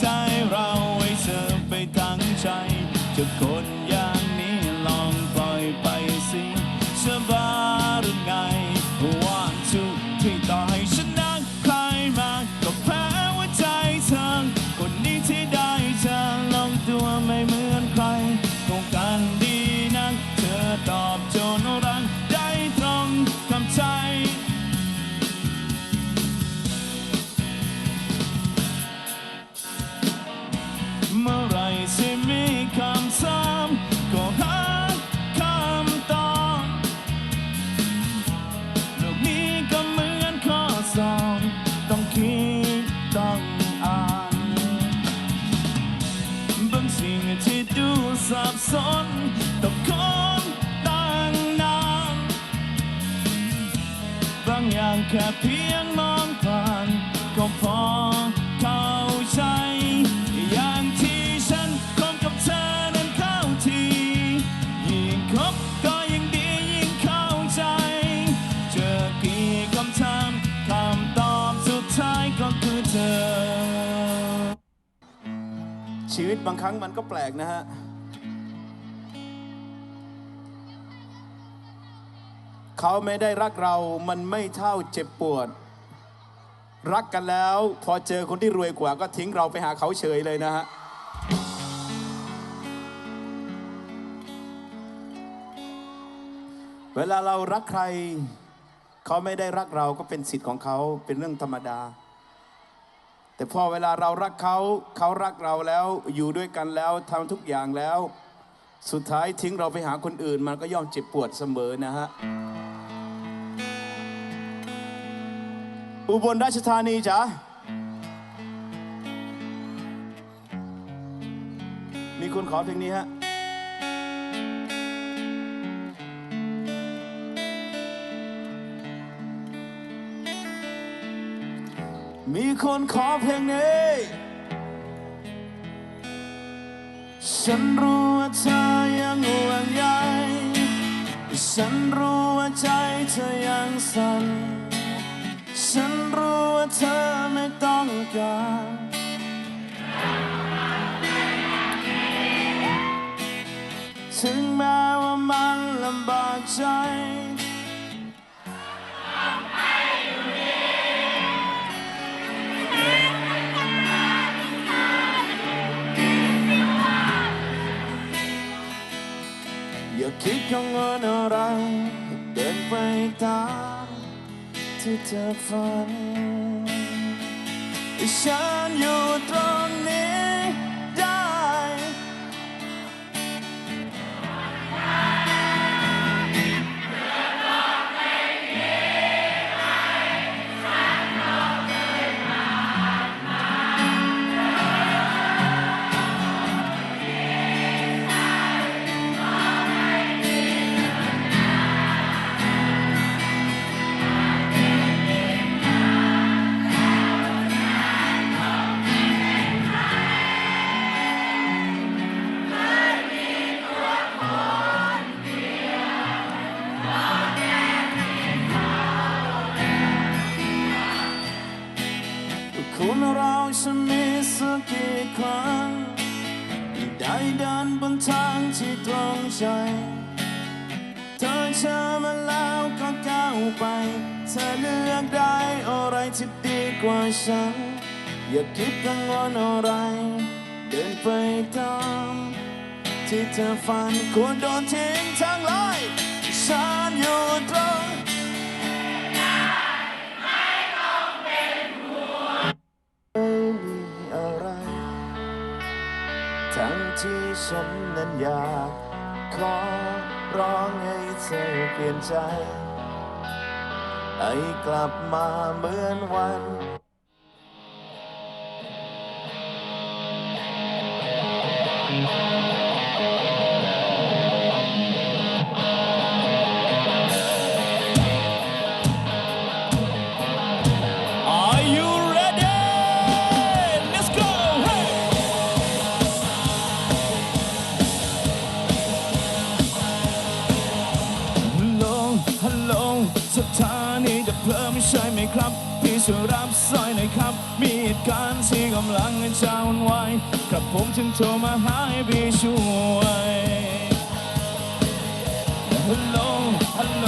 ใจเราให้เธอไปทั้งใจจะคนอย่างนี้ลองปล่อยไปสิสบายหรือไง ต้องคนตั้งนานบางอย่างแค่เพียงมองผ่าน ก็พอเข้าใจ อย่างที่ฉันคบกับเธอนั้นเข้าทียิ่งคบก็ยิ่งดียิ่งเข้าใจ เจอกี่คำถามคำตอบสุดท้ายก็คือเธอ ชีวิตบางครั้งมันก็แปลกนะฮะ เขาไม่ได้รักเรา มันไม่เท่าเจ็บปวด รักกันแล้ว พอเจอคนที่รวยกว่าก็ทิ้งเราไปหาเขาเฉยเลยนะฮะ เวลาเรารักใคร เขาไม่ได้รักเราก็เป็นสิทธิ์ของเขาเป็นเรื่องธรรมดา แต่พอเวลาเรารักเขา เขารักเราแล้วอยู่ด้วยกันแล้วทำทุกอย่างแล้วสุดท้ายทิ้งเราไปหาคนอื่นมันก็ย่อมเจ็บปวดเสมอนะฮะ อุบลราชธานีจ๋ามีคนขอเพลงนี้ฮะมีคนขอเพลงนี้ ฉันรู้ว่าเธอยังห่วงใย ฉันรู้ว่าใจเธอยังสั่นฉัน รู้ว่าเธอไม่ต้องการถึงแม้ว่ามันลำบากใจอย่าคิดกังวลอะไรเดินไปตาม ที่เธอฝันฉันอยู่ตรง เราจะมีสักกี่ครั้งที่ได้เดินบนทางที่ตรงใจ เธอเชื่อมาแล้วก็ก้าวไป เธอเลือกได้อะไรที่ดีกว่าฉัน อย่าคิดกังวลอะไร เดินไปตามที่เธอฝันควรโดนทิ้งทางไลยฉันอยู่ตรง ที่ฉันนั้นอยากขอร้องให้เธอเปลี่ยนใจ ให้กลับมาเหมือนวัน จะรับสอยนะครับ มีเหตุการณ์ที่กำลังจะวุ่นวายกับผมจึงโทรมาหาให้พี่ช่วยฮัลโหลฮัลโหล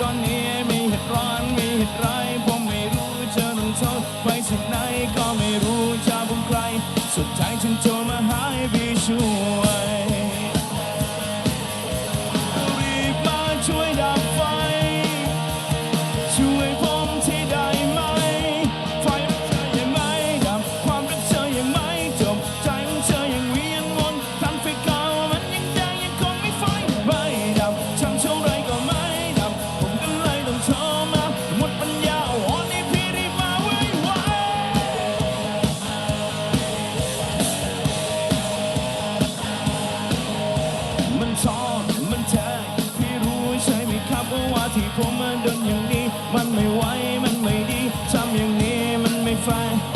ตอนนี้มีเหตุร้อนมีเหตุร้ายผมไม่รู้จะลงโทษไปที่ไหนก็ไม่รู้จะบุงใคร สุดท้ายจึงโทรมาหาให้พี่ช่วยรีบมาช่วยดับ fine.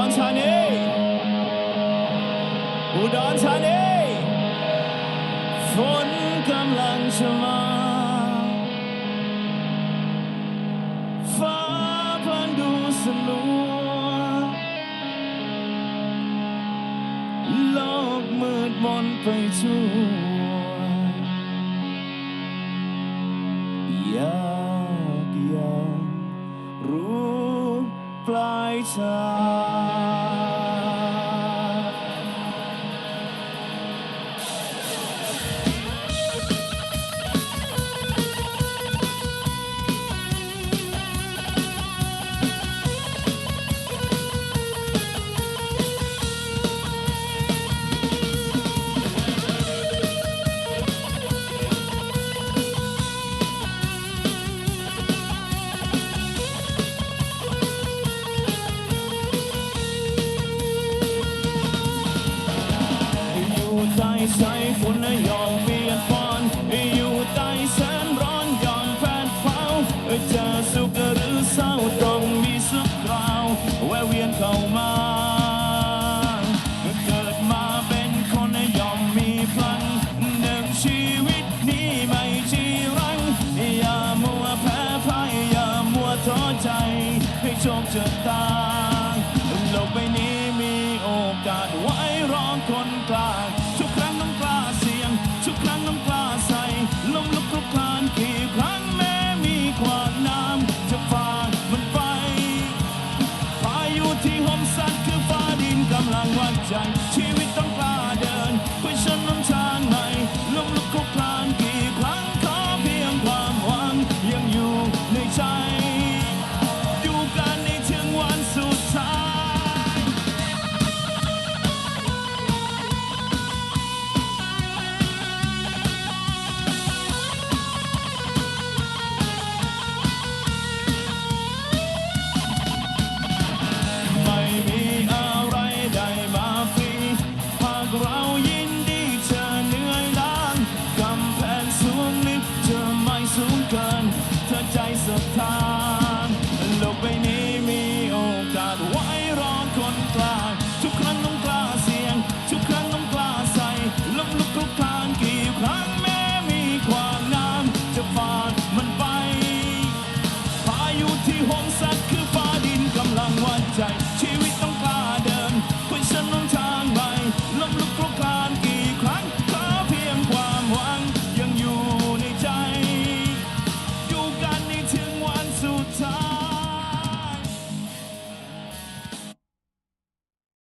านชานีอุดรธานีฝนกำลังจะมาฟ้าพันดูสลัวโลกมืดมนไปทั่ว ใจฝนและยอ